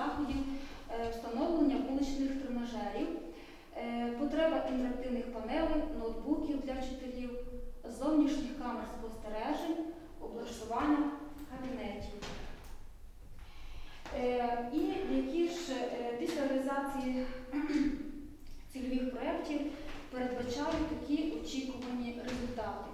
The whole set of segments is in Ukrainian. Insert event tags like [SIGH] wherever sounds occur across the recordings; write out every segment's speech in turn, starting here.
заходів е, встановлення вуличних тренажерів, е, потреба інтерактивних панелей, ноутбуків для вчителів, зовнішніх камер спостережень, облаштування кабінетів. Е, І які ж після реалізації [CLEARS THROAT] цільових проєктів передбачають такі очікувані результати.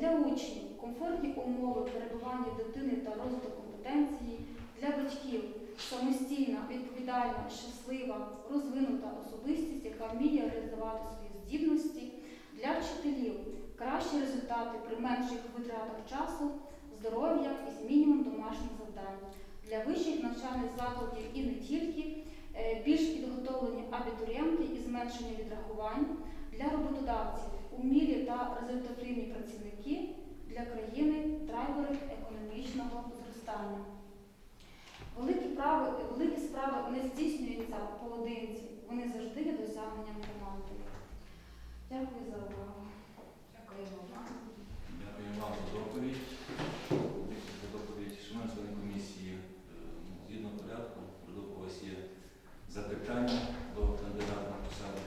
Для учнів комфортні умови перебування дитини та розвиток компетенції, відповідальна, щаслива, розвинута особистість, яка вміє реалізувати свої здібності, для вчителів кращі результати при менших витратах часу, здоров'я і з мінімум домашніх завдань. Для вищих навчальних закладів і не тільки е, більш підготовлені абітурієнти і зменшення відрахувань, для роботодавців умілі та результативні працівники, для країни драйвери економічного зростання. Є команди. Дякую за увагу. Дякуємо вам. Дякую вам за доповідь. За доповідь. Шановні члени комісії, е, згідно порядку, у вас є запитання до кандидата на посаду.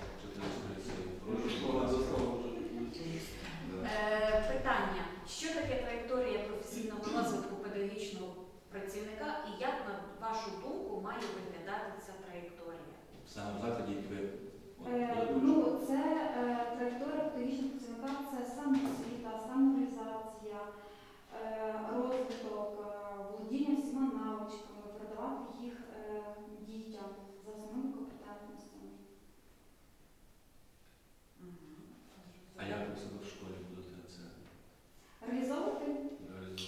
Е, Питання. Що таке траєкторія професійного розвитку педагогічного працівника і як, на вашу думку, має виглядати ця траєкторія? Саме в закладі, як ви от, Е, були ну, це е, траєкторія педагогічного працівника, це самоосвіта, самореалізація, е, розвиток, е, володіння всіма навичками, передавати їх е, дітям за основними компетентностями. А як ви себе в школі будете це Реалізовувати реалізовувати?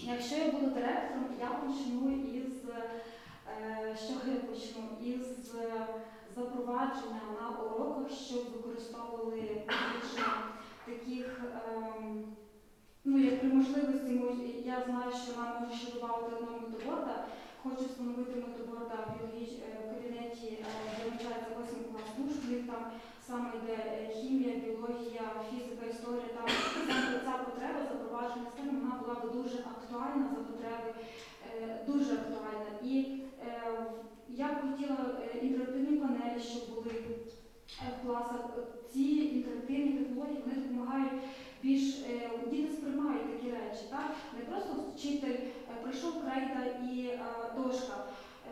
Якщо я буду директором, я почну із е, чого я почну? Із е, запровадження на уроках, щоб використовували таких, ем, ну як при можливості, я знаю, що нам може ще додати одного мотоборда. Хочу встановити в біологіч- е, в кабінеті, е, де навчається 8 клас мушків, там саме йде е, хімія, біологія, фізика, історія, там ця потреба запровадження з вона була би дуже актуальна за потреби, е, дуже актуальна. І е, я б хотіла е, інтерактивні панелі, щоб були е, в класах. Ці інтерактивні технології вони допомагають більш е, діти сприймають такі речі. Так? Не просто вчитель прийшов крейда і е, дошка.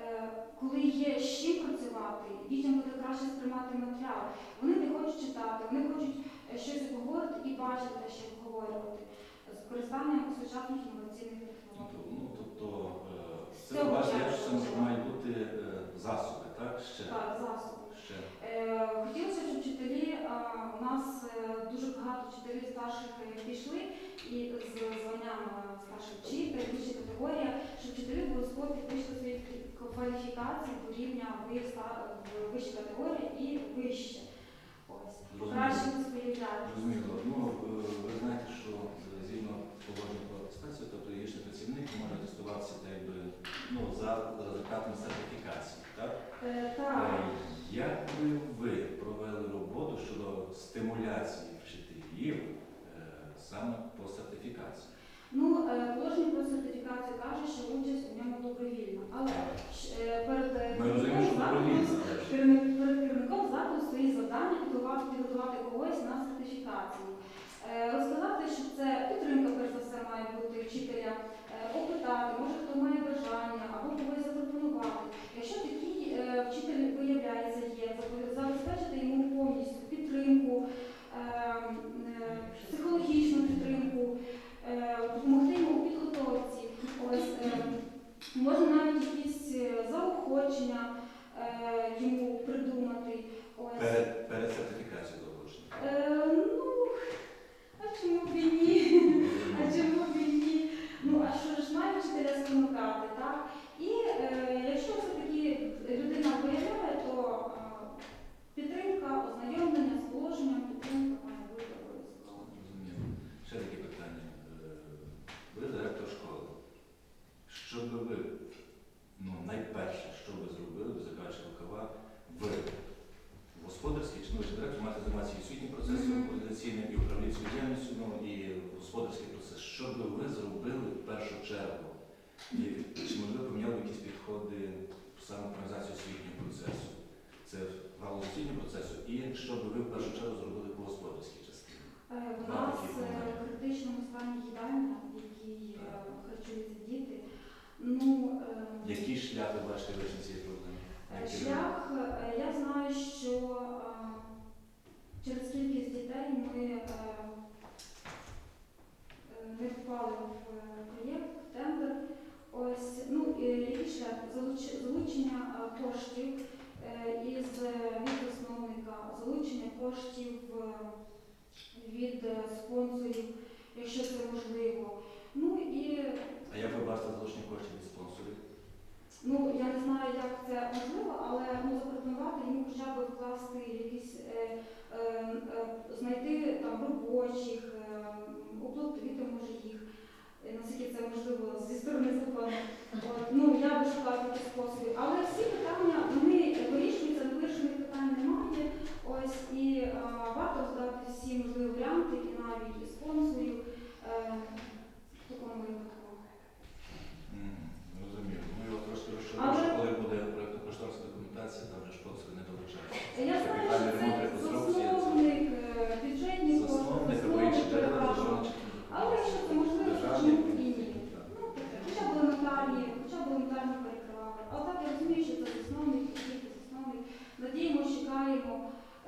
Е, Коли є з чим працювати, дітям буде краще сприймати матеріал. Вони не хочуть читати, вони хочуть е, щось обговорити і бачити, що обговорювати з використанням сучасних інноваційних технологій. Ну, тобто, е, це я що це мають бути засоби, так? Ще. Так, засоби. Ще. Е, Хотілося, щоб вчителі, а, у нас дуже багато вчителів старших пішли і з званням старший вчитель, вища категорія, щоб вчителі обов'язково підвищили свої кваліфікації до рівня вища категорія і вище. Ось. Зрозуміло. Краще розподіляти. Зрозуміло. Ви знаєте, що згідно положення про атестацію, тобто юридичний працівник може атестуватися ну, за результатами сертифікації. Так? Е, Так. Е, Як би ви провели роботу щодо стимуляції вчителів е, саме по сертифікації? Ну, е, положення про сертифікацію каже, що участь у ньому добровільна. Але е, перед е, Ми розуміємо, що закладом- Керівник- Перед керівником закладу свої завдання підготувати, підготувати когось на сертифікацію. Е, Розказати, що це підтримка, перш за все, має бути вчителя, е, опитати, може хто має бажання або когось запропонувати. Якщо такий е, вчитель виявляється є, заб- забезпечити йому повністю підтримку, е, е, психологічну підтримку, е, допомогти йому у підготовці. Ось, е, можна навіть якісь е, заохочення е, йому придумати. Ось. Перед, перед сертифікацією заочно. Е, ну, а чому б і ні? А чому б і ні? Ну, а що ж має вчителя спонукати, так? І е, якщо все-таки людина виявляє, то е, підтримка, ознайомлення з положенням, підтримка має бути обов'язково. Зрозуміло. Ще таке питання. Е, Ви директор школи. Що би ви, ну, найперше, що ви зробили, ви закажете рукава в господарській, чи ну, чи директор мати займатися і освітнім процесом Мгм. організаційним, і управлінською діяльністю, ну, і господарський процес. Що би ви зробили в першу чергу? І чи можливо поміняли якісь підходи саме організацію освітнього процесу. Це галузь освітнього процесу, і що би ви в першу чергу зробили по господарській частині. У нас е, моменти. в критичному стані їдальня, в якій е, харчуються діти. Ну, е, Який шлях ви бачите вирішення цієї проблеми? Шлях, я знаю, що через кількість дітей ми не в е, проєкт, в тендер. Ось, ну, е, який шлях? Залуч- Залучення е, коштів е, із е, від засновника, залучення коштів е, від е, спонсорів, якщо це можливо. Ну і А як ви бачите залучення коштів від спонсорів? Ну, я не знаю, як це можливо, але ну, запропонувати йому хоча б вкласти якісь, е, е, е, знайти там робочих, е, оплатити може їх, е, наскільки це можливо зі сторони закону. От, ну, я би шукала такі способи. Але всі питання вони вирішуються, невирішених питань немає. Ось і е, варто розглядати всі можливі варіанти, і навіть і спонсорів е, в такому випадку. Мгм, Розумію. Ну і от трошки розчарую, Але- що коли буде проєктно-кошторисна документація, там вже спонсори не долучаються. Я знаю, Капітальний що ремонт, це реконструкція. засновник, е, бюджетні кошти, Засновник або інші засновник джерела передбачив. державних Але якщо це можливо, то державні. чому і ні? Ну, таке, хоча б елементарні, хоча б елементарно перекривали. Але так я розумію, що це засновник, і тільки засновник. Надіємося, чекаємо.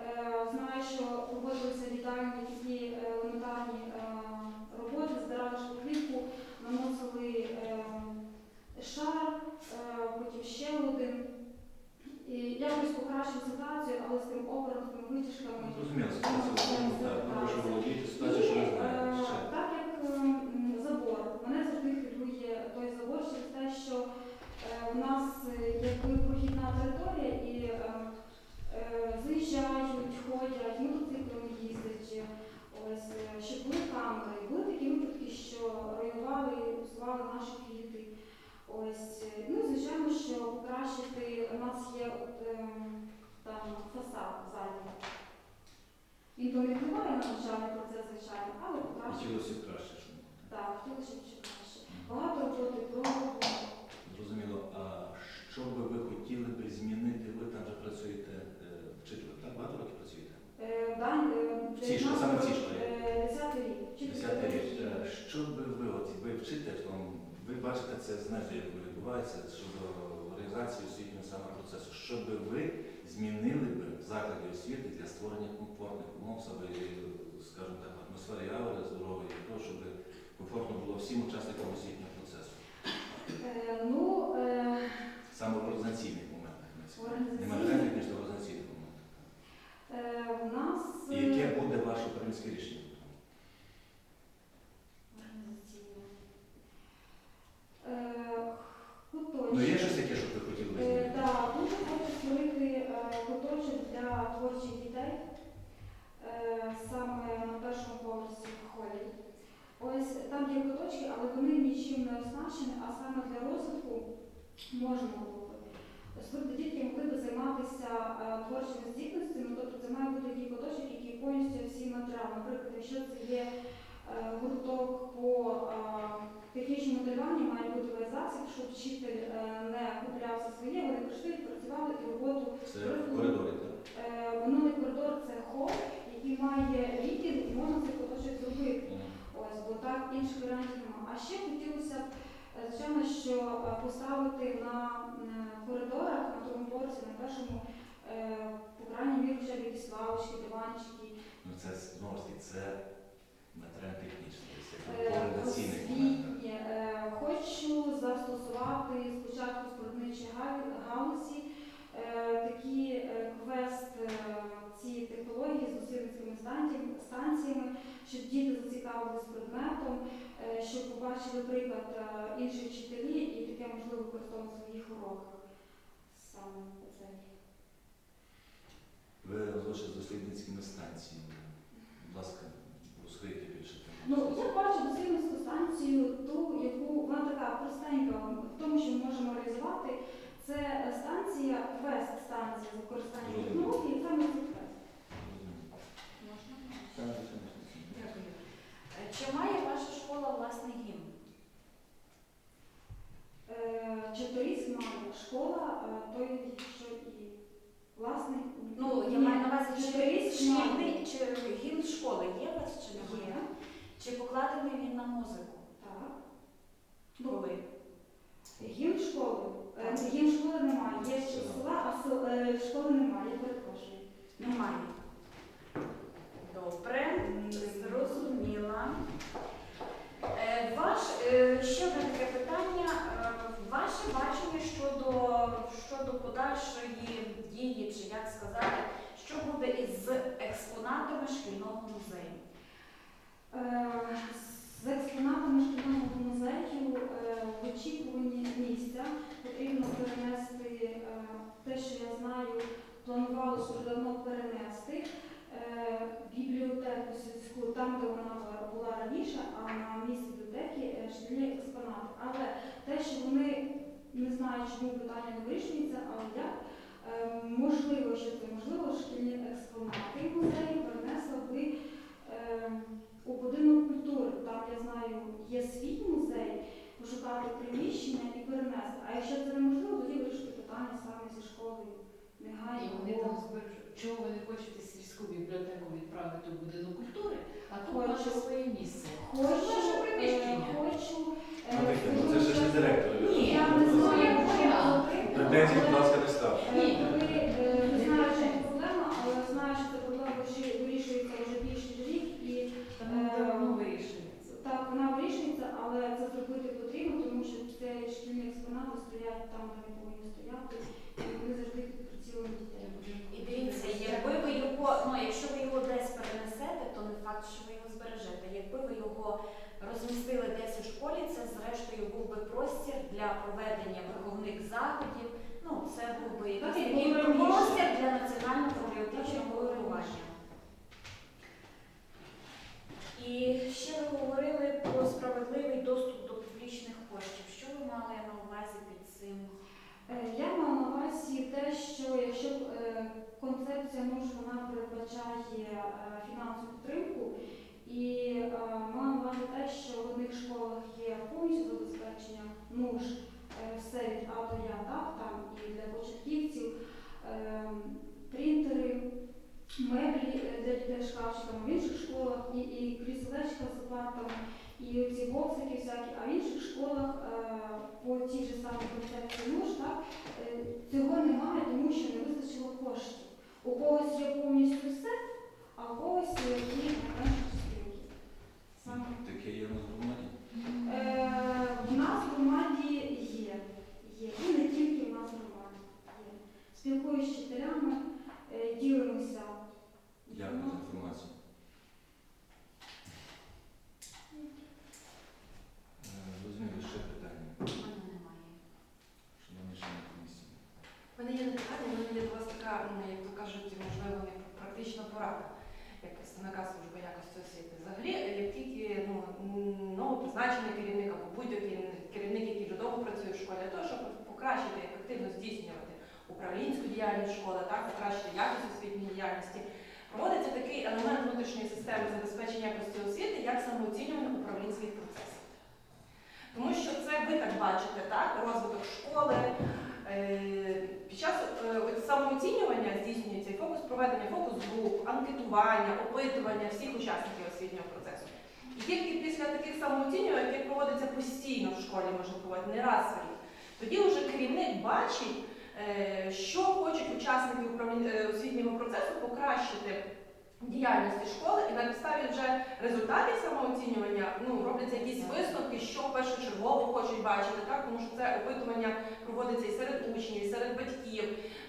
Е, Знаю, що проводилися вітальні такі е, елементарні е, роботи, збирали шпаклівку, наносили е, шар, е, потім ще один. І якось покращив ситуацію, але з тим опором, з тими витяжками. Зрозуміло, ситуація Ну, так. Добре, що так. володієте ситуацією, що ви І, знаєте. е, Ще. Так як ем, забор, мене завжди хвилює той забор через те, що е, в нас е, якби прохідна територія і е, е, заїжджають, ходять, мотоциклами їздять. Ось, е, щоб були камери. Були такі випадки, що руйнували, псували наші квіти. Ось, е, ну, і, звичайно, що покращити у нас є от, ем, там фасад задній. Він то не впливає на навчальний процес, звичайно, але покращує. Хотілося б краще, щоб було. Так, хотілося б ще краще. Багато роботи проводимо. Зрозуміло. А що би ви хотіли би змінити? Ви там вже працюєте е, вчителем, так? Багато років працюєте? Е, е, саме в цій е, Десятий рік. Вчитель. Е, Що би ви, от ви вчитель, то ви бачите це знизу, як відбувається щодо організації освітнього саме процесу. Що би ви змінили би в закладі освіти для створення комфортних умов, саме, скажімо так, атмосфери аури здорової, для того, щоб комфортно було всім учасникам освітнього процесу? Е, Ну, е, Саме в організаційних моментах. не В організаційних? Не матеріальних, ніж в організаційних моментах. е, в нас І е, яке буде ваше управлінське рішення? організаційне. Е, куточок. Ну є щось таке, що ви хотіли би Е, змінити? Так, дуже хочу створити е, куточок для творчих дітей е, саме на першому поверсі в холі. Ось там є куточки, але вони нічим не оснащені, а саме для розвитку можна було би. Дітки могли би займатися е, творчими здібностями, тобто це має бути такий куточок, який повністю всі матеріали. Наприклад, якщо це є е, гурток по е, технічному моделюванню, має бути весь засіб, щоб вчитель не куплявся своє, вони прийшли, працювали і роботу Це коридорі, так? Е, Минулий коридор це хол, який має відділ, і можна цей куточок зробити. Мгм. Ось, бо так інших варіантів немає. А ще хотілося б, е, звичайно, що е, поставити на е, коридорах, на другому поверсі, на першому, е, по крайній мірі, б якісь лавочки, диванчики, Ну це знову ж таки це Е, моментах. освітнє. Е, Хочу застосувати спочатку спорудничі галузі е, такі е, квест, е, ці технології з станціями, станціями, щоб діти зацікавились предметом, е, щоб побачили приклад е, інших вчителі і таке можливо використовувати в своїх уроках. Саме це. Ви з дослідницькими станціями. Будь ласка, розкрийте більше. Ну, я бачу дослідницьку станцію, ту, яку вона така простенька в тому, що ми можемо реалізувати. Це станція, квест-станція з використанням технології, саме це квест. Можна? Так, звичайно. Дякую. Е, Чи має ваша школа власний гімн? Е, Е, Чорторіс має школа, е, той, що і власний. Ну, я маю на увазі, чи шкільний, чи гімн школи є у вас чи немає? є. Чи покладений він на музику? Так. Коли? Гімн школи. Е, Гімн школи немає. Є ще села, а сел- е, школи немає, я перепрошую. Немає. Добре, зрозуміла. Е, Ваш, е, ще одне таке питання. Е, Ваше бачення щодо, щодо подальшої дії, чи як сказати, що із експонатами шкільного музею? Е, З експонатами шкільного музею е, в очікуванні місця потрібно перенести е, те, що я знаю, планувалося давно перенести е, бібліотеку сільську там, де вона була- раніше, а на місці бібліотеки е, шкільні експонати. Але те, що вони не знаю, чому питання не вирішується, але як е, можливо, що це можливо, шкільні експонати музею перенесли би. е, у будинок культури, там я знаю, є свій музей, пошукати приміщення і перенести. А якщо це неможливо, тоді вирішити питання саме зі школою. І Негайно. вони там збережуть. Чого ви не хочете сільську бібліотеку відправити у будинок культури, а Хочу. ваше своє місце? Хочу, Ваше е, приміщення. хочу. е, Ну, це ж не директор. Ні, я не знаю, Претензій, будь ласка, не ставте. е, коли, е, Не знаю, що це проблема, але знаю, що ця проблема вирішує- вирішується вже більше рік і вирішується. Так, вона вирішується, але це зробити потрібно, тому що ці шкільні експонати стоять там, де вони повинні стояти, і вони завжди під прицілом дітей. І дивіться, якби ви його, ну якщо ви його десь перенесете, то не факт, що ви його збережете. Якби ви його розмістили десь у школі, це зрештою був би простір для проведення виховних заходів. Ну, це був би якийсь такий простір для національно-патріотичного було виховання. І ще ви говорили про справедливий доступ до публічних коштів. Що ви мали на увазі під цим? Е, Я маю на увазі те, що якщо е, концепція НУШ вона передбачає е, фінансову підтримку, і маю на увазі те, що в одних школах є повністю забезпечення НУШ е, все від А Я, так, там і для початківців, е, принтери, меблі е, для дітей шкафчиками, в інших школах і, і кріселечка з партами, і ці боксики всякі, а в інших школах е, по тій же самій концепції НУШ, так, е, цього немає, тому що не вистачило коштів. У когось є повністю все, а у когось є ті найменші частинки. Саме. Таке є у нас в громаді. Е, в нас в громаді є. Є. І не тільки в нас в громаді є. Спілкуюсь з вчителями, е, ділимося. Дякую за інформацію. Е, Розумію, ще питання. У мене немає. Шановні члени комісії. У мене є питання, у мене є ну, як то кажуть, можливо, не практична порада, як представника служби якості освіти. Взагалі, як тільки ну, новопризначений керівник або будь-який керівник, який вже довго працює в школі, для того, щоб покращити ефективно здійснювати управлінську діяльність школи, так, покращити якість освітньої діяльності, проводиться такий елемент внутрішньої системи забезпечення якості освіти, як самооцінювання управлінських процесів. Тому що це ви так бачите, так, розвиток школи. Е, Під час от самооцінювання здійснюється і фокус проведення фокус груп, анкетування, опитування всіх учасників освітнього процесу. І тільки після таких самооцінювань, які проводяться постійно в школі, можна проводити не раз в рік, тоді вже керівник бачить, е, що хочуть учасники е, освітнього процесу покращити діяльності школи, і на підставі вже результатів самооцінювання ну, робляться якісь висновки, що першочергово хочуть бачити, так? тому що це опитування проводиться і серед учнів, і серед батьків,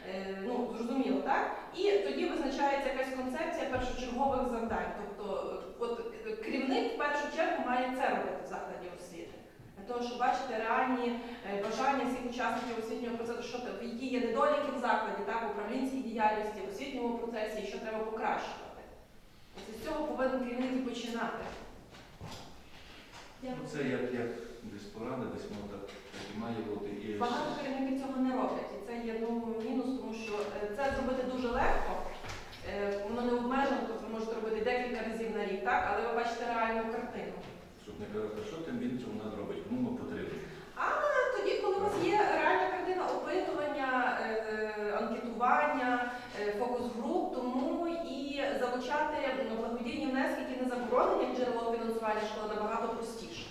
е, ну, зрозуміло, так? І тоді визначається якась концепція першочергових завдань. Тобто, е, от е, керівник в першу чергу має це робити в закладі освіти. Для того, щоб бачити реальні е, бажання всіх учасників освітнього процесу, що які є недоліки в закладі, так, в управлінській діяльності, в освітньому процесі, і що треба покращувати. Ось з цього повинен керівник починати. Дякую. Це як, як десь порада, десь воно так, так і має бути. І Багато керівників цього не роблять, і це є ну, мінус, тому що е, це зробити дуже легко. Е, Воно не обмежено, тобто ви можете робити декілька разів на рік, так, але щоб не казати, що тим він більше вона зробить, кому ми потрібно. А тоді, коли у вас є реальна картина опитування, е, е, анкетування, е, фокус груп, тому і залучати ну, благодійні внески, які не заборонені як джерело фінансування школи набагато простіше.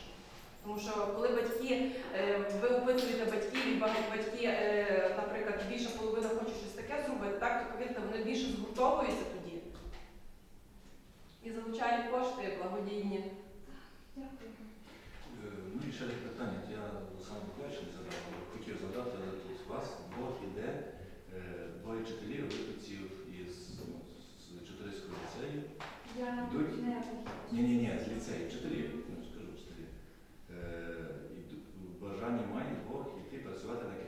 Тому що коли батьки, ви опитуєте батьків, і батьки, наприклад, більша половина хоче щось таке зробити, так, то повірте, вони більше згуртовуються тоді і залучають кошти благодійні. Дякую. Ну і ще питання. Я сам Миколаївич задав, хотів задати, але тут вас Бог іде е, двоє вчителів, випадців із вчительського ліцею. Йдуть... Ні, ні, ні, з ліцею, вчителів, скажу вчителів. Е, бажання має Бог йти працювати на